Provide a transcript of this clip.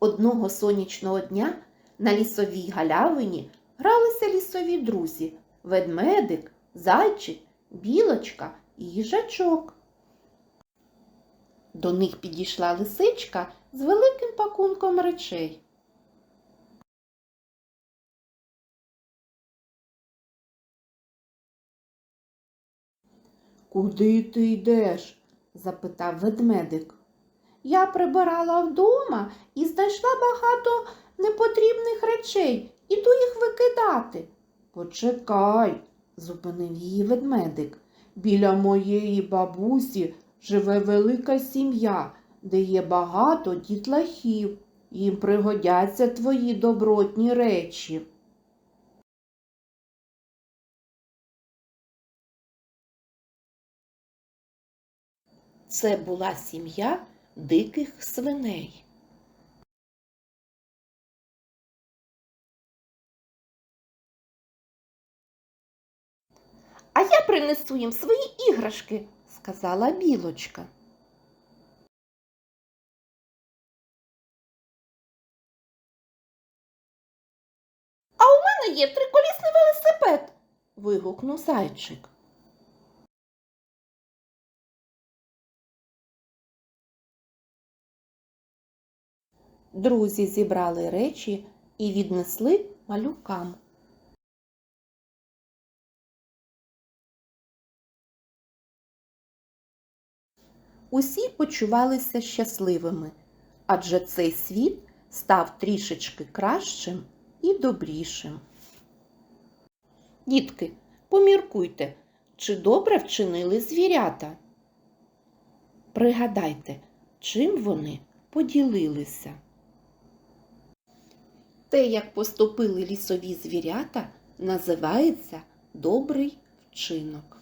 Одного сонячного дня на лісовій галявині гралися лісові друзі ведмедик, зайчик, білочка і їжачок. До них підійшла лисичка з великим пакунком речей. Куди ти йдеш? запитав ведмедик. Я прибирала вдома і знайшла багато непотрібних речей. Іду їх викидати. Почекай, зупинив її ведмедик. Біля моєї бабусі живе велика сім'я, де є багато дітлахів. Їм пригодяться твої добротні речі. Це була сім'я диких свиней. А я принесу їм свої іграшки, сказала білочка. А у мене є триколісний велосипед. вигукнув зайчик. Друзі зібрали речі і віднесли малюкам. Усі почувалися щасливими, адже цей світ став трішечки кращим і добрішим. Дітки, поміркуйте, чи добре вчинили звірята? Пригадайте, чим вони поділилися. Те, як поступили лісові звірята, називається добрий вчинок.